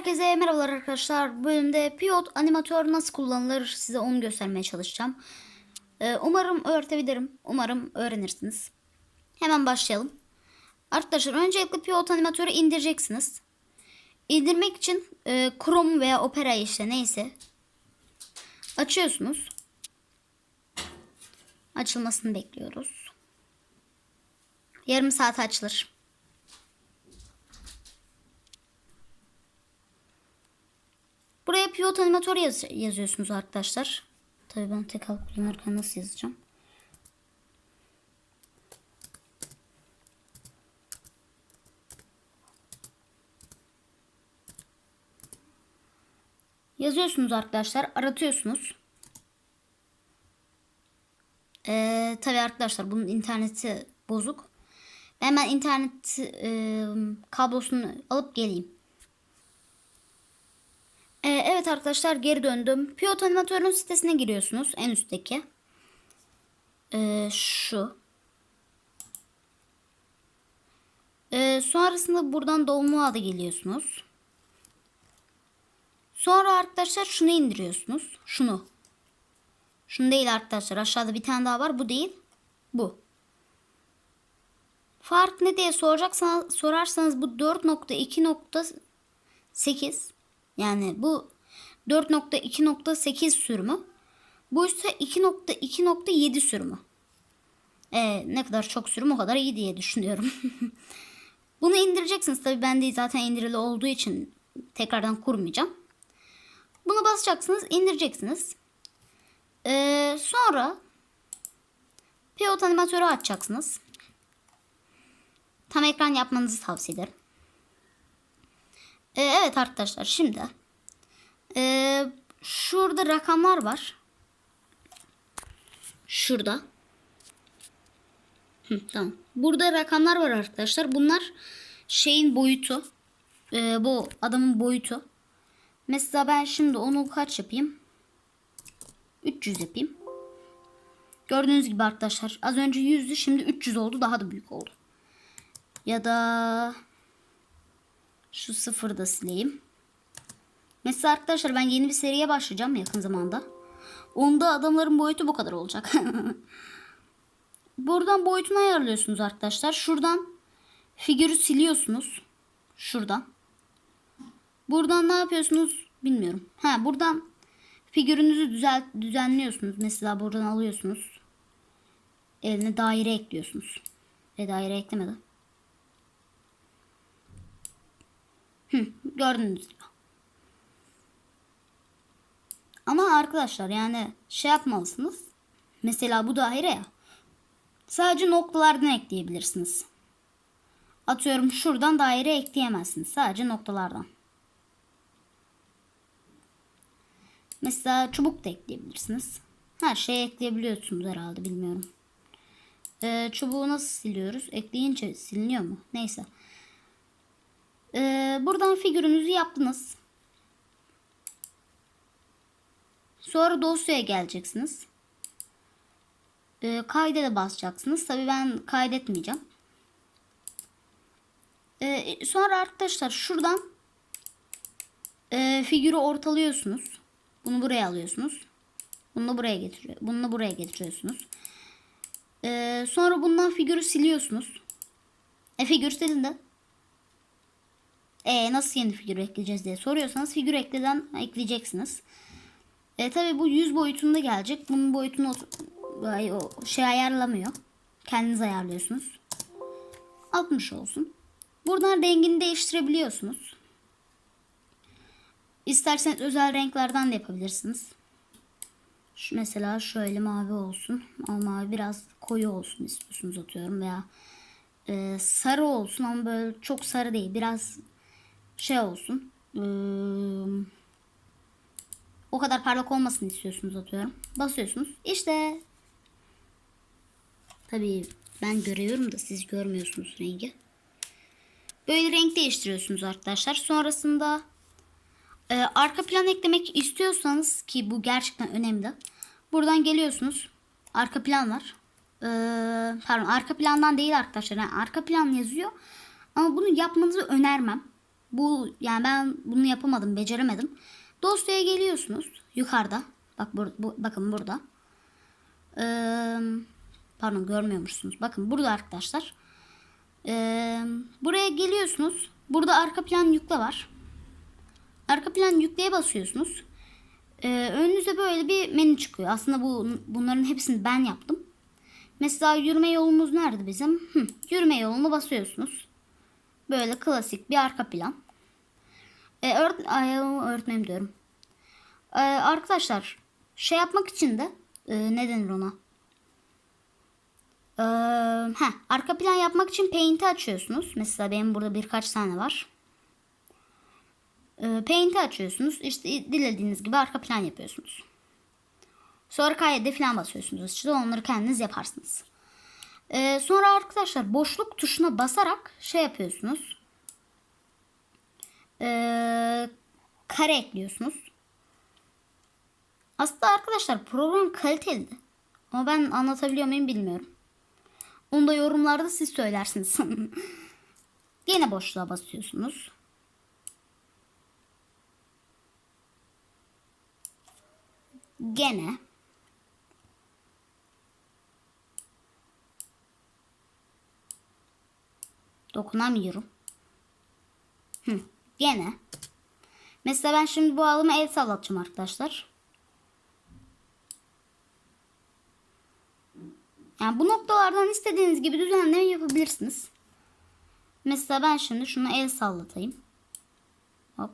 Herkese merhabalar arkadaşlar. Bu bölümde Pivot animatör nasıl kullanılır size onu göstermeye çalışacağım. Ee, umarım öğretebilirim. Umarım öğrenirsiniz. Hemen başlayalım. Arkadaşlar öncelikle Pivot animatörü indireceksiniz. İndirmek için e, Chrome veya Opera işte neyse açıyorsunuz. Açılmasını bekliyoruz. Yarım saat açılır. Buraya pivot animatör yaz yazıyorsunuz arkadaşlar. Tabii ben tek alt kullanırken nasıl yazacağım? Yazıyorsunuz arkadaşlar. Aratıyorsunuz. Ee, tabii arkadaşlar bunun interneti bozuk. Ben hemen internet e, kablosunu alıp geleyim. Ee, evet arkadaşlar geri döndüm. Pivot animatörün sitesine giriyorsunuz. En üstteki. Ee, şu. Ee, sonrasında buradan doğumlu adı geliyorsunuz. Sonra arkadaşlar şunu indiriyorsunuz. Şunu. Şunu değil arkadaşlar. Aşağıda bir tane daha var. Bu değil. Bu. Fark ne diye soracaksanız sorarsanız bu 4.2.8 yani bu 4.2.8 sürümü. Bu ise 2.2.7 sürümü. Ee, ne kadar çok sürüm o kadar iyi diye düşünüyorum. Bunu indireceksiniz. Tabi bende zaten indirili olduğu için tekrardan kurmayacağım. Bunu basacaksınız, indireceksiniz. Ee, sonra Pivot animatörü açacaksınız. Tam ekran yapmanızı tavsiye ederim. Ee, evet arkadaşlar şimdi ee, şurada rakamlar var. Şurada. Hı, tamam. Burada rakamlar var arkadaşlar. Bunlar şeyin boyutu. Ee, bu adamın boyutu. Mesela ben şimdi onu kaç yapayım? 300 yapayım. Gördüğünüz gibi arkadaşlar az önce 100'dü şimdi 300 oldu daha da büyük oldu. Ya da şu sıfırı da sileyim. Mesela arkadaşlar ben yeni bir seriye başlayacağım yakın zamanda. Onda adamların boyutu bu kadar olacak. Buradan boyutunu ayarlıyorsunuz arkadaşlar. Şuradan figürü siliyorsunuz. Şuradan. Buradan ne yapıyorsunuz bilmiyorum. Ha buradan figürünüzü düzelt düzenliyorsunuz. Mesela buradan alıyorsunuz. Eline daire ekliyorsunuz. E daire eklemedi. Hı, gördüğünüz gibi. Ama arkadaşlar yani şey yapmalısınız. Mesela bu daire ya. Sadece noktalardan ekleyebilirsiniz. Atıyorum şuradan daire ekleyemezsiniz. Sadece noktalardan. Mesela çubuk da ekleyebilirsiniz. Her şeyi ekleyebiliyorsunuz herhalde bilmiyorum. Ee, çubuğu nasıl siliyoruz? Ekleyince siliniyor mu? Neyse. Ee, buradan figürünüzü yaptınız. Sonra dosyaya geleceksiniz. Ee, kayda da basacaksınız. Tabi ben kaydetmeyeceğim. Ee, sonra arkadaşlar şuradan e, figürü ortalıyorsunuz. Bunu buraya alıyorsunuz. Bunu buraya getiriyor. Bunu buraya getiriyorsunuz. Ee, sonra bundan figürü siliyorsunuz. E figür silindi. E nasıl yeni figür ekleyeceğiz diye soruyorsanız figür ekleden ekleyeceksiniz. E tabi bu 100 boyutunda gelecek. Bunun boyutunu o şey ayarlamıyor. Kendiniz ayarlıyorsunuz. 60 olsun. Buradan rengini değiştirebiliyorsunuz. İsterseniz özel renklerden de yapabilirsiniz. Şu mesela şöyle mavi olsun. Ama mavi biraz koyu olsun istiyorsunuz atıyorum veya e, sarı olsun ama böyle çok sarı değil. Biraz şey olsun. Ee, o kadar parlak olmasını istiyorsunuz atıyorum. Basıyorsunuz. İşte. Tabii ben görüyorum da siz görmüyorsunuz rengi. Böyle renk değiştiriyorsunuz arkadaşlar. Sonrasında e, arka plan eklemek istiyorsanız ki bu gerçekten önemli. Buradan geliyorsunuz. Arka plan var. E, pardon arka plandan değil arkadaşlar. Yani arka plan yazıyor. Ama bunu yapmanızı önermem. Bu yani ben bunu yapamadım, beceremedim. Dosyaya geliyorsunuz yukarıda. Bak bur, bu, bakın burada. Ee, pardon görmüyormuşsunuz. Bakın burada arkadaşlar. Ee, buraya geliyorsunuz. Burada arka plan yükle var. Arka plan yükleye basıyorsunuz. Ee, önünüze böyle bir menü çıkıyor. Aslında bu bunların hepsini ben yaptım. Mesela yürüme yolumuz nerede bizim? Hı, yürüme yolunu basıyorsunuz. Böyle klasik bir arka plan. Ee, öğret Ay, öğretmenim diyorum. Ee, arkadaşlar şey yapmak için de e, ne denir ona? Ee, heh, arka plan yapmak için Paint'i açıyorsunuz. Mesela benim burada birkaç tane var. Ee, Paint'i açıyorsunuz. İşte dilediğiniz gibi arka plan yapıyorsunuz. Sonra kaydede falan basıyorsunuz. İşte onları kendiniz yaparsınız. Ee, sonra arkadaşlar boşluk tuşuna basarak şey yapıyorsunuz. Ee, kare ekliyorsunuz. Aslında arkadaşlar program kaliteli. Ama ben anlatabiliyor muyum bilmiyorum. Onu da yorumlarda siz söylersiniz. Yine boşluğa basıyorsunuz. Gene dokunamıyorum. Hı, gene. Mesela ben şimdi bu alıma el sallatacağım arkadaşlar. Yani bu noktalardan istediğiniz gibi düzenleme yapabilirsiniz. Mesela ben şimdi şunu el sallatayım. Hop.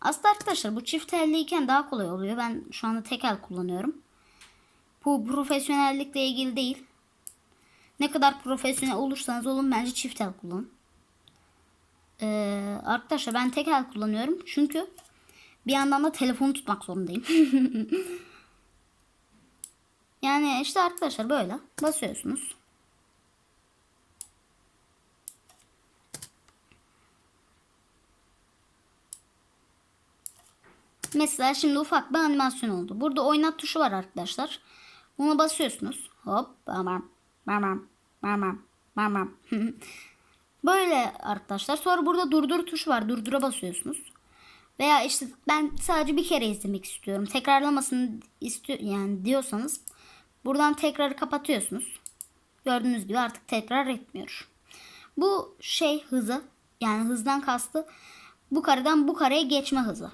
Aslında arkadaşlar bu çift elliyken daha kolay oluyor. Ben şu anda tek el kullanıyorum. Bu profesyonellikle ilgili değil. Ne kadar profesyonel olursanız olun bence çift el kullanın. Ee, arkadaşlar ben tek el kullanıyorum. Çünkü bir yandan da telefonu tutmak zorundayım. yani işte arkadaşlar böyle basıyorsunuz. Mesela şimdi ufak bir animasyon oldu. Burada oynat tuşu var arkadaşlar. Buna basıyorsunuz. Hop. Bam bam bam bam Böyle arkadaşlar. Sonra burada durdur tuşu var. Durdura basıyorsunuz. Veya işte ben sadece bir kere izlemek istiyorum. Tekrarlamasını istiyor yani diyorsanız buradan tekrarı kapatıyorsunuz. Gördüğünüz gibi artık tekrar etmiyor. Bu şey hızı yani hızdan kastı bu kareden bu kareye geçme hızı.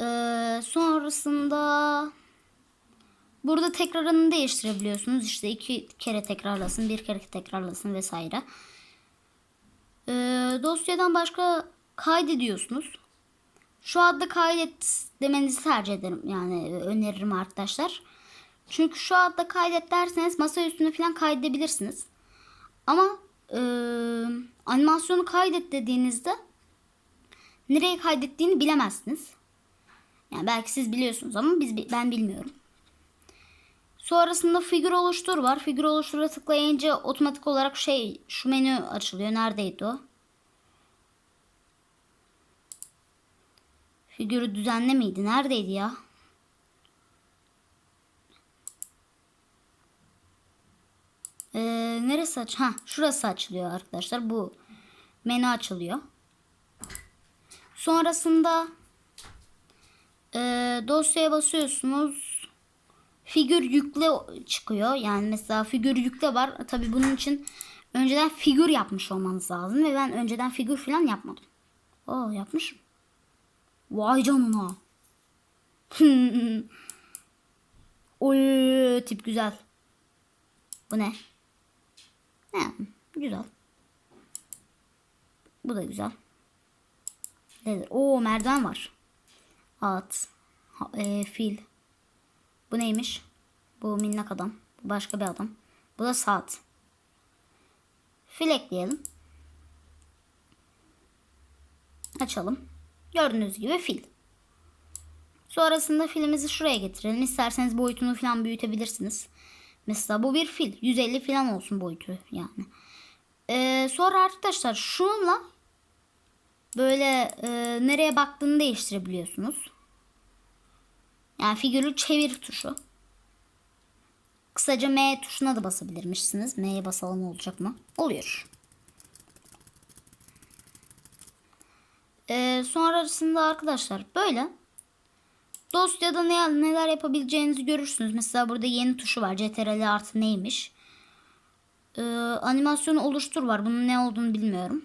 Ee, sonrasında burada tekrarını değiştirebiliyorsunuz. İşte iki kere tekrarlasın, bir kere tekrarlasın vesaire. Ee, dosyadan başka kaydediyorsunuz. Şu adda kaydet demenizi tercih ederim. Yani öneririm arkadaşlar. Çünkü şu adda kaydet derseniz masa üstüne falan kaydedebilirsiniz. Ama e, animasyonu kaydet dediğinizde nereye kaydettiğini bilemezsiniz. Yani belki siz biliyorsunuz ama biz ben bilmiyorum. Sonrasında figür oluştur var. Figür oluştura tıklayınca otomatik olarak şey şu menü açılıyor. Neredeydi o? Figürü düzenle miydi? Neredeydi ya? Ee, neresi aç? Ha, şurası açılıyor arkadaşlar. Bu menü açılıyor. Sonrasında e, dosyaya basıyorsunuz. Figür yükle çıkıyor. Yani mesela figür yükle var. Tabi bunun için önceden figür yapmış olmanız lazım. Ve ben önceden figür falan yapmadım. Oo yapmışım. Vay canına. Oy tip güzel. Bu ne? Ne? Güzel. Bu da güzel. Nedir? Oo merdiven var. At. Ha, e, fil. Bu neymiş? Bu minnak adam. Bu başka bir adam. Bu da saat. Fil ekleyelim. Açalım. Gördüğünüz gibi fil. Sonrasında filimizi şuraya getirelim. İsterseniz boyutunu falan büyütebilirsiniz. Mesela bu bir fil. 150 falan olsun boyutu yani. Ee, sonra arkadaşlar şununla böyle e, nereye baktığını değiştirebiliyorsunuz. Yani figürü çevir tuşu. Kısaca M tuşuna da basabilirmişsiniz. M'ye basalım olacak mı? Oluyor. Ee, sonrasında arkadaşlar böyle dosyada ne, neler yapabileceğinizi görürsünüz. Mesela burada yeni tuşu var. CTRL artı neymiş. Ee, animasyonu oluştur var. Bunun ne olduğunu bilmiyorum.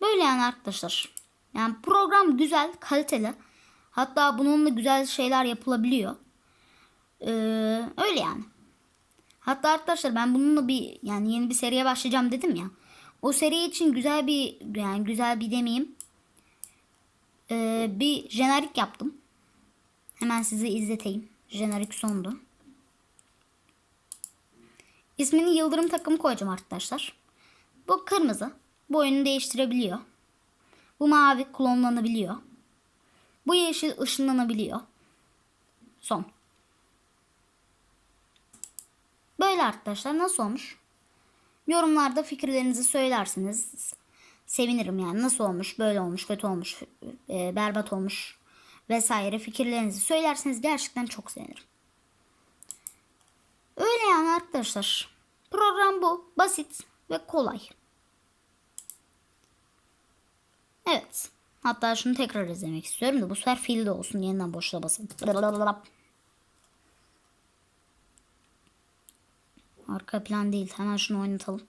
Böyle yani arkadaşlar. Yani program güzel, kaliteli. Hatta bununla güzel şeyler yapılabiliyor. Ee, öyle yani. Hatta arkadaşlar ben bununla bir yani yeni bir seriye başlayacağım dedim ya. O seri için güzel bir yani güzel bir demeyeyim. Ee, bir jenerik yaptım. Hemen size izleteyim. Jenerik sondu. İsmini Yıldırım takımı koyacağım arkadaşlar. Bu kırmızı. Bu oyunu değiştirebiliyor. Bu mavi klonlanabiliyor. Bu yeşil ışınlanabiliyor. Son. Böyle arkadaşlar nasıl olmuş? Yorumlarda fikirlerinizi söylersiniz. Sevinirim yani nasıl olmuş, böyle olmuş, kötü olmuş, e, berbat olmuş vesaire fikirlerinizi söylerseniz gerçekten çok sevinirim. Öyle yani arkadaşlar. Program bu. Basit ve kolay. Evet. Hatta şunu tekrar izlemek istiyorum da bu sefer filde olsun. Yeniden boşluğa basın. Arka plan değil. Hemen şunu oynatalım.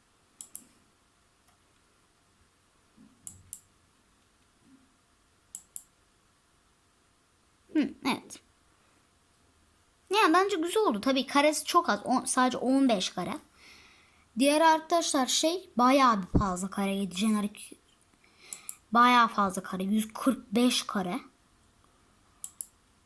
Hı, evet. Yani bence güzel oldu. Tabii karesi çok az. On, sadece 15 kare. Diğer arkadaşlar şey bayağı bir fazla kareydi. Jenerik bayağı fazla kare. 145 kare.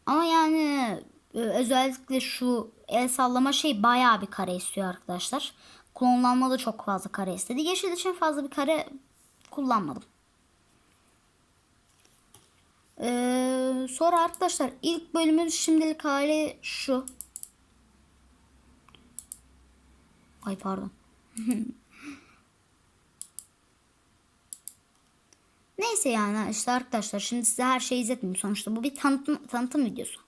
Ama yani e, özellikle şu el sallama şey bayağı bir kare istiyor arkadaşlar. Klonlanma da çok fazla kare istedi. Yeşil için fazla bir kare kullanmadım. Ee, sonra arkadaşlar ilk bölümün şimdilik hali şu. Ay pardon. Neyse yani işte arkadaşlar şimdi size her şeyi izletmeyeyim. Sonuçta bu bir tanıtım, tanıtım videosu.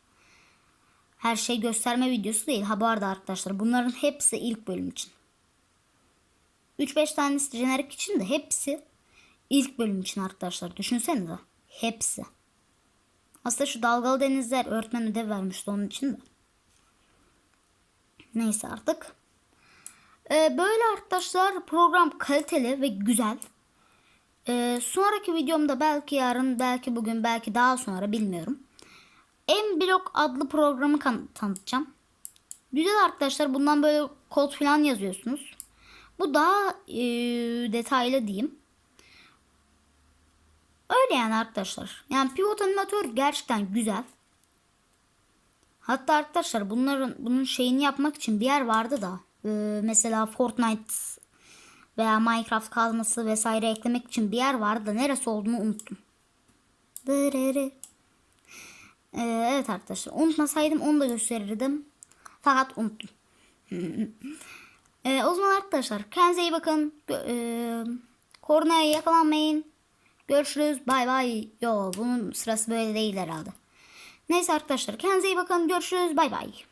Her şey gösterme videosu değil. Ha bu arada arkadaşlar bunların hepsi ilk bölüm için. 3-5 tanesi jenerik için de hepsi ilk bölüm için arkadaşlar. Düşünsenize. Hepsi. Aslında şu dalgalı denizler öğretmen ödev vermişti onun için de. Neyse artık. Ee, böyle arkadaşlar program kaliteli ve güzel. Ee, sonraki videomda belki yarın, belki bugün, belki daha sonra bilmiyorum. M-Block adlı programı tanıtacağım. Güzel arkadaşlar bundan böyle kod falan yazıyorsunuz. Bu daha e, detaylı diyeyim. Öyle yani arkadaşlar. Yani pivot animatör gerçekten güzel. Hatta arkadaşlar bunların bunun şeyini yapmak için bir yer vardı da. E, mesela Fortnite veya Minecraft kazması vesaire eklemek için bir yer vardı da neresi olduğunu unuttum. Ee, evet arkadaşlar unutmasaydım onu da gösterirdim. Fakat unuttum. ee, o zaman arkadaşlar kendinize iyi bakın. Ee, koronaya yakalanmayın. Görüşürüz. Bay bay. Yo bunun sırası böyle değil herhalde. Neyse arkadaşlar kendinize iyi bakın. Görüşürüz. Bay bay.